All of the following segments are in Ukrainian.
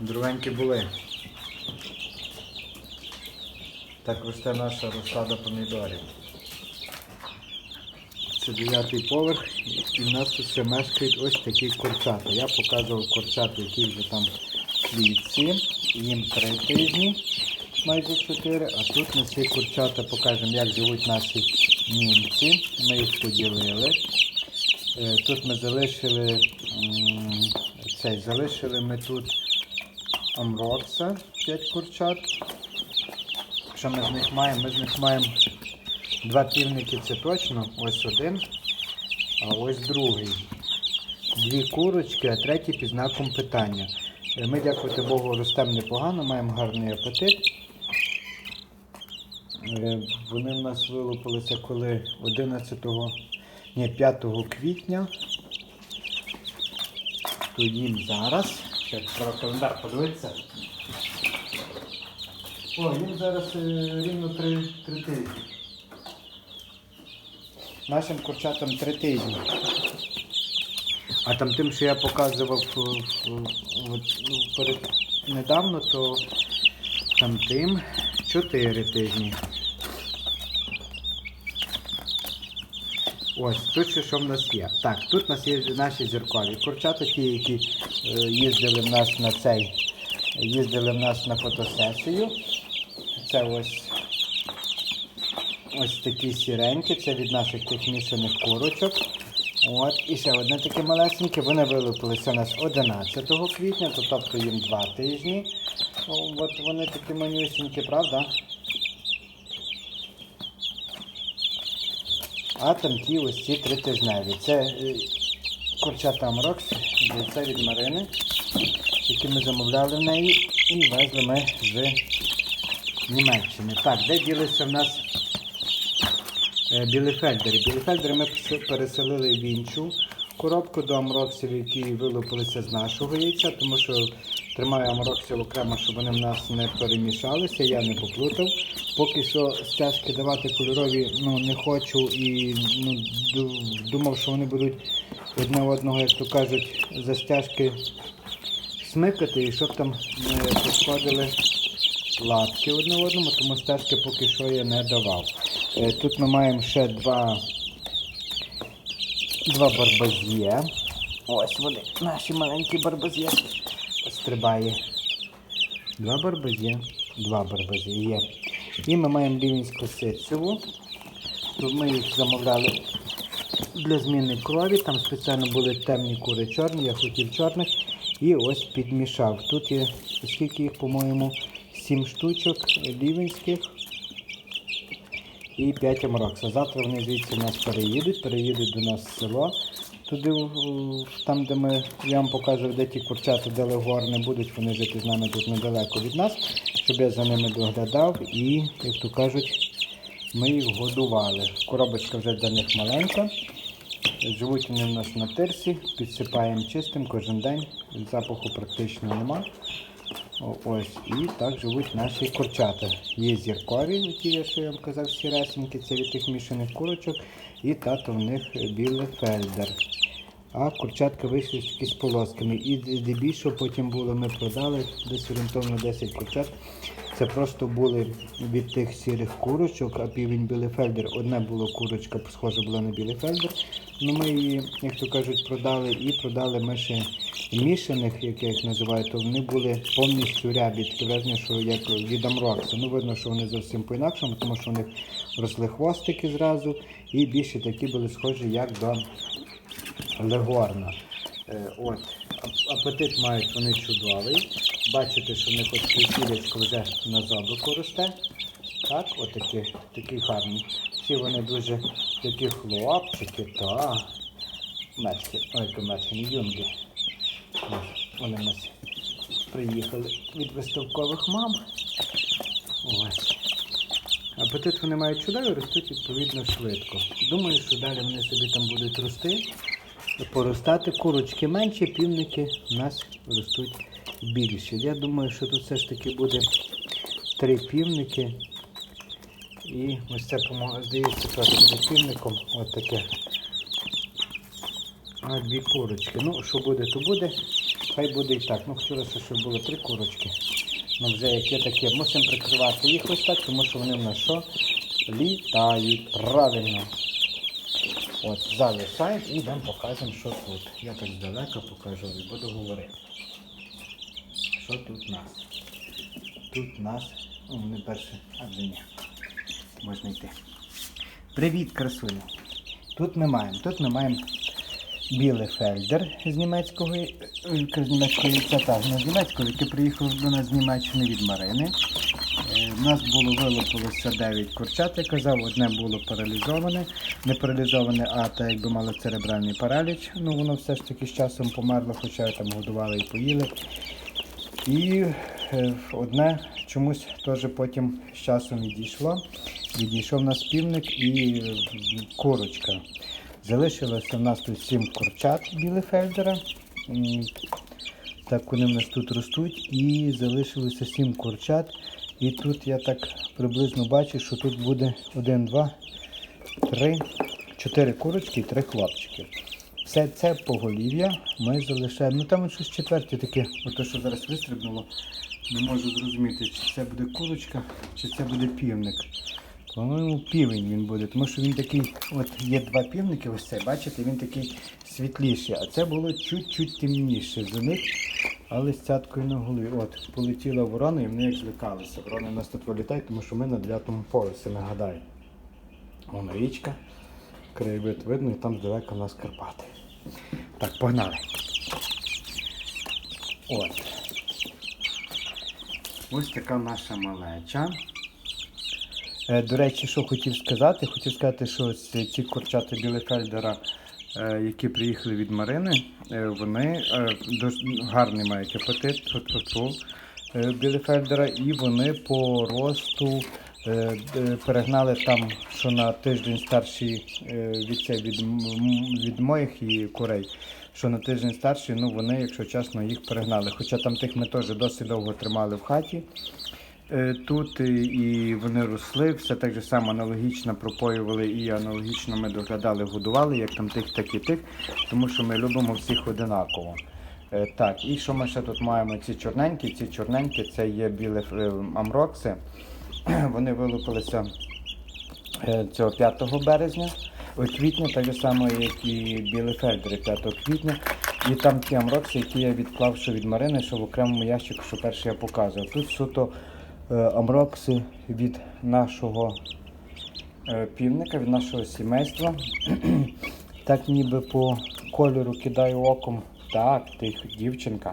Дровенькі були. Так росте наша розсада помідорів. Це дев'ятий поверх, і в нас тут ще мешкають ось такі курчата. Я показував курчат, які вже там клітці. Їм три тижні, майже чотири. А тут ми ці курчата покажемо, як живуть наші німці. Ми їх поділили. Е, Тут ми залишили цей, залишили ми тут амрокса, 5 курчат. Що ми з них маємо? Ми з них маємо два півники, це точно, ось один, а ось другий. Дві курочки, а третій під знаком питання. Е, Ми, дякувати Богу, ростемо непогано, маємо гарний апетит. Е, Вони в нас вилупилися коли 11, ні, 5 квітня. То їм зараз. Ще про календар подивитися. О, їм зараз е, рівно 3, 3 тижні. Нашим курчатам 3 тижні. А там тим, що я показував е, ну, перед недавно, то там тим 4 тижні. Ось, тут ще що в нас є. Так, тут у нас є наші зіркові курчата, ті, які е, їздили в нас на цей, їздили в нас на фотосесію. Це ось ось такі сіренькі, це від наших тих мішаних курочок. От, і ще одне таке малесеньке, вони вилупилися у нас 11 квітня, то тобто їм 2 тижні. От вони такі манюсінькі, правда? А там ті ось ці тритижневі. Це е, курчата Амрокс, це від Марини, які ми замовляли в неї і везли ми з Німеччини. Так, де ділися в нас е, білефельдери? Білефельдери ми переселили в іншу коробку до амроксів, які вилупилися з нашого яйця, тому що тримаю амроксів окремо, щоб вони в нас не перемішалися, я не поплутав. Поки що стяжки давати кольорові ну, не хочу і ну, думав, що вони будуть одне одного, як то кажуть, за стяжки смикати і щоб там не пошкодили лапки одне одному, тому стежки поки що я не давав. Е, Тут ми маємо ще два, два барбазє. Ось вони, наші маленькі барбазє. Стрибає. Два барбазє. Два барбазє є. І ми маємо рівненську ситцеву. Ми їх замовляли для зміни крові. Там спеціально були темні кури чорні, я хотів чорних. І ось підмішав. Тут є, скільки їх, по-моєму, 7 штучок рівенських і 5 амрокса. Завтра вони звідси нас переїдуть, переїдуть до нас в село. Туди, там, де ми, я вам покажу, де ті курчата, де легор будуть, вони жити з нами тут недалеко від нас, щоб я за ними доглядав і, як то кажуть, ми їх годували. Коробочка вже для них маленька. Живуть вони в нас на тирсі, підсипаємо чистим кожен день, запаху практично нема. Ось, і так живуть наші курчата. Є зіркові, ті, що я вам казав, сіресенькі, це від тих мішаних курочок, і тато в них білий фельдер. А курчатка вийшли тільки з полосками. І здебільшого потім було, ми продали десь орієнтовно 10 курчат. Це просто були від тих сірих курочок, а півень білефельдер. Одна була курочка, схожа була на білефельдер. Ну ми її, як то кажуть, продали і продали ми мішаних, як я їх називаю, то вони були повністю рябі, таке враження, що як від амрокса. Ну видно, що вони зовсім по-інакшому, тому що у них росли хвостики зразу, і більше такі були схожі як до легорна. Е, от, апетит мають вони чудовий. Бачите, що в них от кисілечко вже на зобику росте. Так, отакі, такі гарні. Всі вони дуже такі хлопчики, та метки, ой, то метки, юнги. Вони нас приїхали від виставкових мам. Ось. Апетит вони мають чудовий, ростуть відповідно швидко. Думаю, що далі вони собі там будуть рости, поростати. Курочки менші, півники у нас ростуть більші. Я думаю, що тут все ж таки буде три півники. І ось це, здається, теж буде півником. Ось таке. А дві курочки. Ну, що буде, то буде. хай буде і так. Ну, хотілося, щоб було три курочки. Ну, вже яке таке. Мусимо прикривати їх ось так, тому що вони в нас що? Літають. Правильно. От, залишаємо і йдемо покажемо, що тут. Я так здалека покажу і буду говорити. Що тут у нас? Тут у нас. О, вони перше, а ні. Можна йти. Привіт, красуня. Тут ми маємо. Тут ми маємо білий фельдер з німецького е, з німецького так, який приїхав до нас з Німеччини від Марини. У нас було вилупилося 9 курчат, я казав, одне було паралізоване, не паралізоване, а так якби мало церебральний параліч. Ну воно все ж таки з часом померло, хоча там годували і поїли. І е, одне чомусь теж потім з часом відійшло. Відійшов у нас півник і е, курочка. Залишилося в нас тут 7 курчат білефельдера. Так вони в нас тут ростуть. І залишилося 7 курчат. І тут я так приблизно бачу, що тут буде 1, 2, 3, 4 курочки і 3 хлопчики. Все це поголів'я ми залишаємо. Ну там щось четверте таке, ото що зараз вистрибнуло. Не можу зрозуміти, чи це буде курочка, чи це буде півник. По-моєму, півень він буде, тому що він такий, от є два півники, ось цей, бачите, він такий світліший, а це було чуть-чуть темніше за них, але з цяткою на голові. От, полетіла ворона і вони як злякалися. Ворони нас тут вилітають, тому що ми на дев'ятому поверсі, нагадаю. Вон річка, краєвид видно, і там здалека у нас Карпати. Так, погнали. От. Ось така наша малеча. Е, До речі, що хотів сказати, хотів сказати, що ці курчата білефельдера, е, які приїхали від Марини, е, вони е, гарний мають апетит е, білефельдера, і вони по росту е, е, перегнали там, що на тиждень старші е, від, від, від моїх і курей. Що на тиждень старші, ну вони, якщо чесно, їх перегнали. Хоча там тих ми теж досить довго тримали в хаті е, тут, і, і вони росли, все так же само аналогічно пропоювали і аналогічно ми доглядали, годували, як там тих, так і тих, тому що ми любимо всіх одинаково. Е, Так, і що ми ще тут маємо? Ці чорненькі, ці чорненькі це є білі е, амрокси. Вони вилупилися е, цього 5 березня, квітня, так само, як і білі фельдери 5 квітня. І там ті амрокси, які я відклав що від Марини, що в окремому ящику, що перше я показував. Тут суто е, амрокси від нашого е, півника, від нашого сімейства. так ніби по кольору кидаю оком. Так, тих дівчинка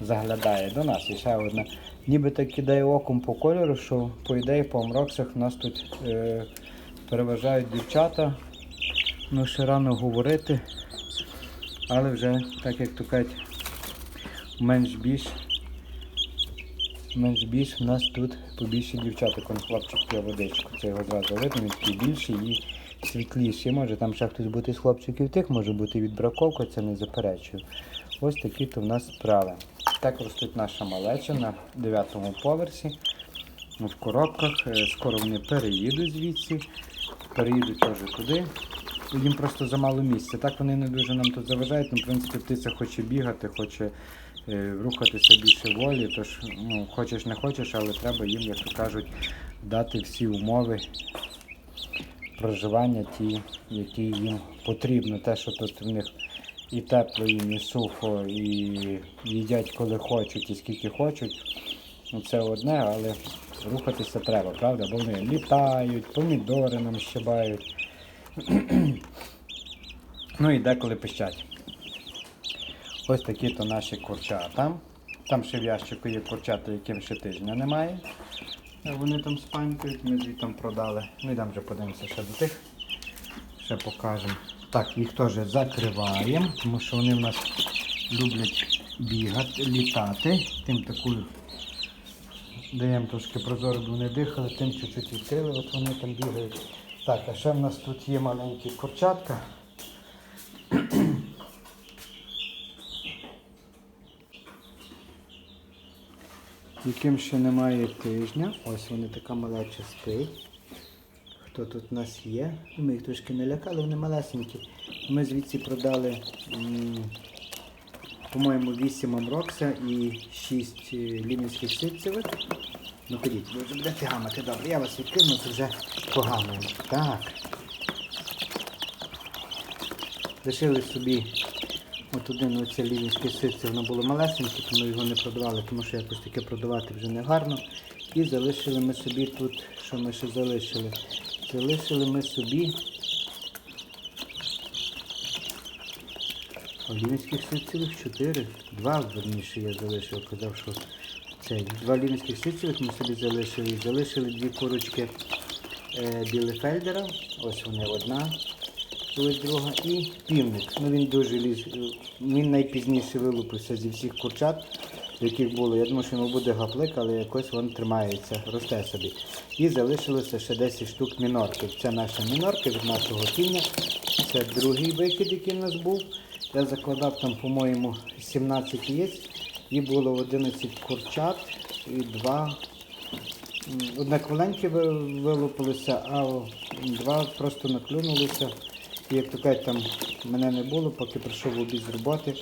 заглядає до нас. І ще одна. Ніби так кидає оком по кольору, що по ідеї по амроксах у нас тут е, переважають дівчата. Ну, ще рано говорити. Але вже, так як то кажуть, менш більш менш більш в нас тут побільше дівчаток, он хлопчик п'є водичку. Це його зразу видно, він такий більший і світліший. Може там ще хтось бути з хлопчиків тих, може бути відбраковка, це не заперечую. Ось такі то в нас справи. Так ростуть наша малеча на 9 поверсі. В коробках. Е, Скоро вони переїдуть звідси, переїдуть теж туди. Їм просто замало місця. Так вони не дуже нам тут заважають. Ну, в принципі, птиця хоче бігати, хоче рухатися більше волі. Тож, ну, хочеш не хочеш, але треба їм, як то кажуть, дати всі умови проживання, ті, які їм потрібно. Те, що тут в них і тепло, і не сухо, і їдять коли хочуть, і скільки хочуть. Ну, це одне, але рухатися треба, правда? Бо вони літають, помідори нам щебають. ну і деколи пищать. Ось такі то наші курчата. Там ще в ящику є курчата, яким ще тижня немає. Е, Вони там спанькають, ми звідти продали. Ну і там вже подивимося ще до тих. Ще покажемо. Так, їх теж закриваємо, тому що вони в нас люблять бігати, літати. Тим такою даємо трошки прозоро, бо вони дихали, тим чуть-чуть відкрили, от вони там бігають. Так, а ще в нас тут є маленькі курчатка. Яким ще немає тижня. Ось вони така малеча спить. Хто тут у нас є? Ми їх трошки не лякали, вони малесенькі. Ми звідси продали по-моєму, 8 амрокса і 6 лімінських ситцевих. Ну ходіть, ви вже будете гамати. Добре, я вас відкину, це вже погано. Так. Лишили собі от один оце лівінське ситце, воно було малесеньке, тому його не продавали, тому що якось таке продавати вже не гарно. І залишили ми собі тут, що ми ще залишили? Залишили ми собі лівінських ситцевих 4. Два, верніше, я залишив, казав, що це два лівінських ситцевих ми собі залишили. Залишили дві курочки е, білефельдера. Ось вони одна. Ось друга і півник. Ну він дуже ліз. Він найпізніше вилупився зі всіх курчат, яких було. Я думаю, що йому буде гаплик, але якось він тримається, росте собі. І залишилося ще 10 штук мінорки. Це наша мінорка від нашого тіння. Це другий вихід, який в нас був. Я закладав там, по-моєму, 17 яєць. І було 11 курчат і два Одне кваленьке вилупилося, а два просто наклюнулися. І як то кажуть, там мене не було, поки прийшов обід з роботи.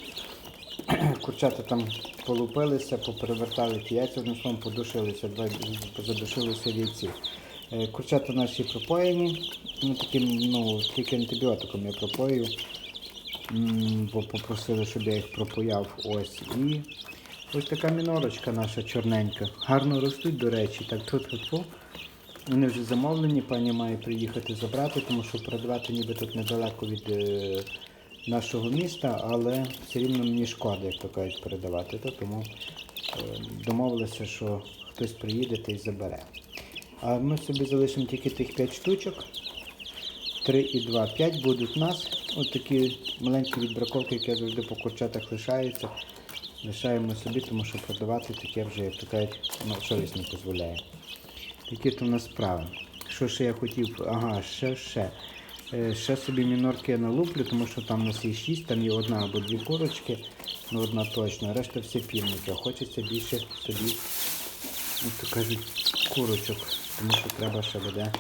Курчата там полупилися, поперевертали ті яйця, одним словом подушилися, задушилися вівці. Е, Курчата наші пропоєні, ну таким, ну, тільки антибіотиком я пропоюю. М, Бо попросили, щоб я їх пропояв. Ось. І ось така мінорочка наша чорненька. Гарно ростуть, до речі, так тут тут. Вони вже замовлені, пані має приїхати забрати, тому що продавати ніби тут недалеко від е, нашого міста, але все рівно мені шкода, як то кажуть, передавати. То, тому е, домовилися, що хтось приїде та й забере. А ми собі залишимо тільки тих 5 штучок. 3 і 2, 5 будуть у нас. Ось такі маленькі відбраковки, які завжди по курчатах лишаються. Лишаємо собі, тому що продавати таке вже, як то кажуть, ну, совість не дозволяє. Такі то в нас справи. Що ще я хотів? Ага, ще ще. Е, Ще собі мінорки налуплю, тому що там у нас є 6, там є одна або дві курочки, ну одна точно, решта всі півники. Хочеться більше собі, як то кажуть, курочок, тому що треба ще буде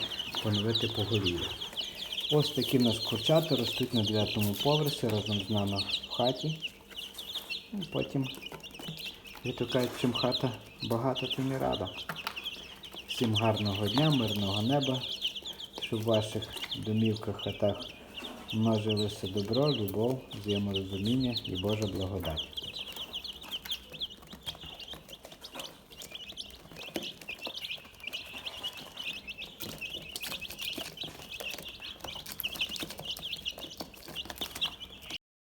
поновити поголів'я. Ось такі в нас курчата ростуть на 9 поверсі разом з нами в хаті. І потім, як то кажуть, чим хата багата, тим і рада. Всім гарного дня, мирного неба, щоб в ваших домівках, хатах множилося добро, любов, взаєморозуміння і Божа благодать.